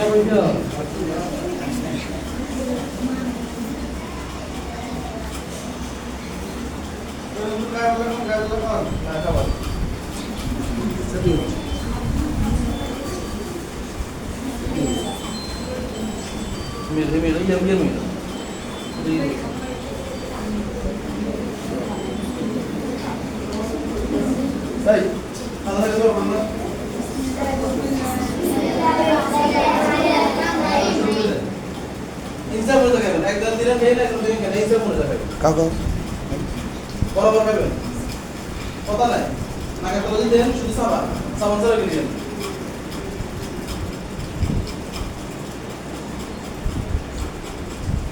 There we go. Mira, mira, ya mira, mira. Hey, hadi hadi bakalım. কাকা? বরাবর খাবেন কথা নাই? নাকে তলা দেন শুধু সাবান সাবান ছাড়া কিনে সাবান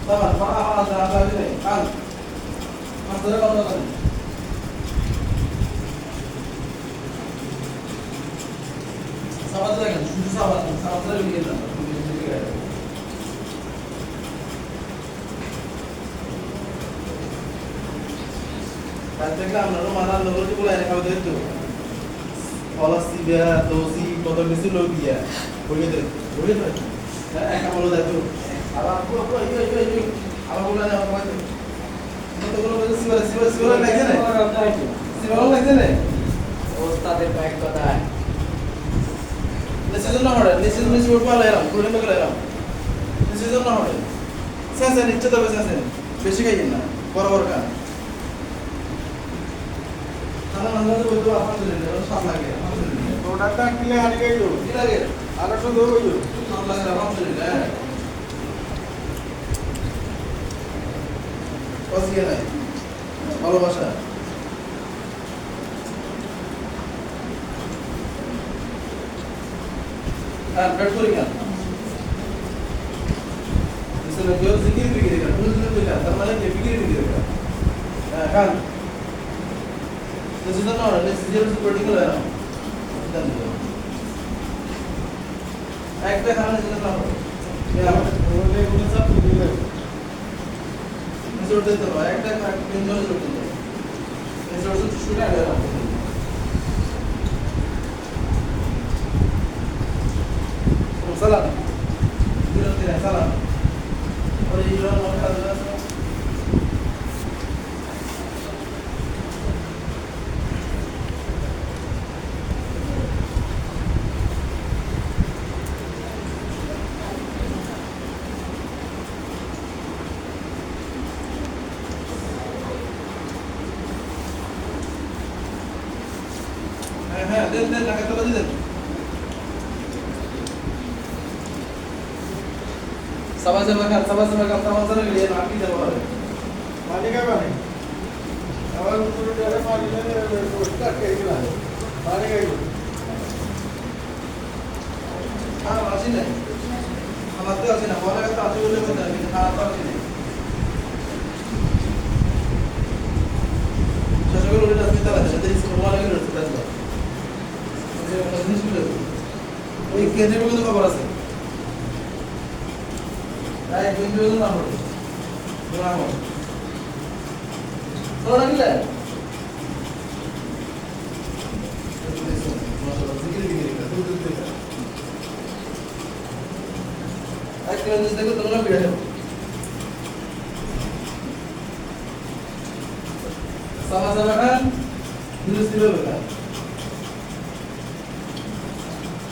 পাকা পাকা আদা আদা দিলে কাল মাছ ধরে কত কথা সাবান দেখেন শুধু সাবান সাবান ছাড়া কিনে না থেকে আপনারও মানার লোকগুলো এনে খাওয়া দিত পলাসি দেয়া দোষি কত কিছু লোক দিয়া। বইয়ে দে বইয়ে দে। হ্যাঁ একা বলো দেখো। আবার পুরো পুরো ইয়ে ইয়ে ইয়ে আবার বলে না আমার কাছে বলে সিওর সিওর সিওর লাগছে না। সিওর লাগছে না। ওস্তাদের কয়েক কথায় নিশ্চিত না হড়ে নিশ্চিত নিশ্চিত উঠবা লাইলাম পুরো লোক লাইলাম নিশ্চিত না হড়ে সেন্সে নিশ্চিত হবে সেন্সে বেশি খাইয়েন না বড় বড় খানা। মাঝে মাঝে বলতো আলহামদুলিল্লাহ সব লাগে আলহামদুলিল্লাহ প্রোডাক্টটা কিনলে হারি গেল কি লাগে আর একটু দেবো গেল সব লাগে আলহামদুলিল্লাহ অসিয়ে নাই ভালোবাসা হ্যাঁ পেট করি কেন इसमें जो जिक्र भी करेगा कुल जिक्र भी करेगा तमाम के फिक्र भी करेगा kan Sesuatu orang ini sejauh seperti itu lah dan একটা খানা যেটা না হবে ওটা এগুলো সব দিলে জোর দিতে হবে একটা তিনজন জোর দিতে হবে এই জোর শুধু শুনে আগে সালাম দিন দিন সালাম ওই ইরান মনে কাজ আছে হ্যাঁ হ্যাঁ দেন দেন টাকা তোলা দেন সবাই সবাই খান সবাই সবাই খান সবাই সবাই গিয়ে আপনি দেবো হবে পানি খাবে না আবার পুরো ডেলে পানি দিয়ে পরিষ্কার করে দিলাম পানি খাইব হ্যাঁ আসি নাই আমার তো আসি না বলা কথা আছে বলে কথা কিন্তু খাওয়া তো আসি নাই শেষ করে উঠে আসতে তারা সাথে স্কুল বলা লাগে রয়েছে কাজ ওই কেন্দ্রের কিন্তু খবর আছে তাই কেন্দ্রের না হলো না হলো তোরা কিলে এক দেখো তোমরা বিড়ে যাব sama sama kan terus dulu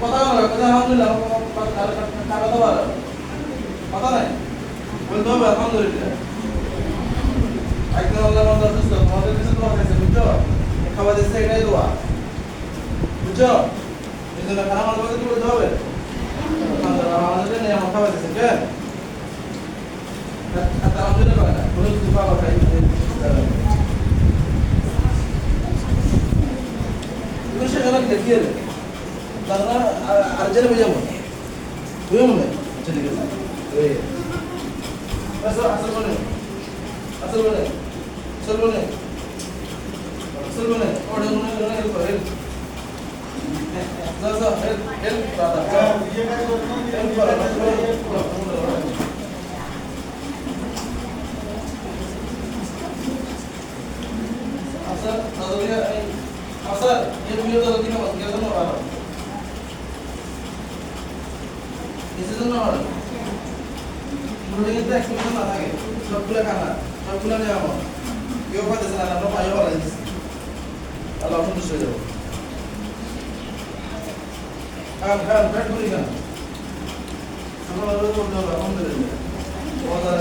কথা বলো কথা আলহামদুলিল্লাহ। টাকা তো কথা নাই? বলতে হবে, আলহামদুলিল্লাহ। একদম আল্লাহ মন্দ অসুস্থ, তোমাদের কিছু তোমার কাছে বুঝছ? খাবার দিচ্ছে এটাই দোয়া। বুঝছ? এই জন্য খানা মাল কি বলতে হবে? আমাদের নেই আমার খাবার দিচ্ছে ঠিক আছে? আলহামদুলিল্লাহ করে না দেয় তারা আর জেনে বুঝাবো তুইও মনে হয়? আচ্ছা ঠিক আছে এই আসল আসল বলে আসল বলে কিসের জন্য ভালো প্রোটিনের তো এক্সপ্রেশন না থাকে, সবগুলো খানা, সবগুলো নেওয়া আমার কেউ পাইতেছে আমরা পাইও ভালো দিচ্ছি আল্লাহ সন্তুষ্ট হয়ে যাব।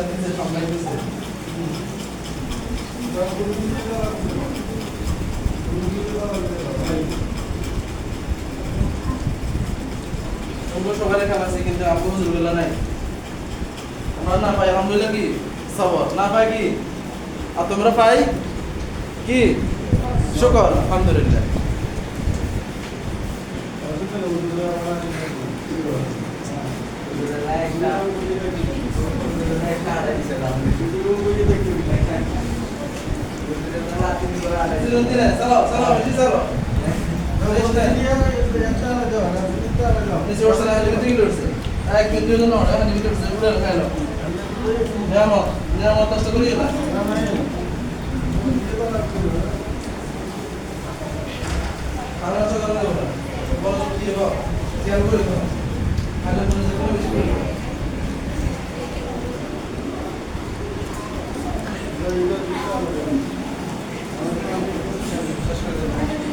দিচ্ছে সামনে দিচ্ছে তোমরা সকালে খাওয়া আছে কিন্তু আমগো হুজুরগুলা নাই আমরা না পাই আলহামদুলিল্লাহ কি সবর না পাই কি আর তোমরা পাই কি শুকর আলহামদুলিল্লাহ চলো চলো চলো নিচে উঠছে না লিমিট কি উঠছে এক মিনিট দুই জন না লিমিট উঠছে উড়ে খাইলো নিয়ামত নিয়ামত কষ্ট করি না আমি নষ্ট করে দেবো না বড় কি হব? খেয়াল করে খাইলে মনে হচ্ছে কোনো বেশি করে দেবো শেষ করে দেবো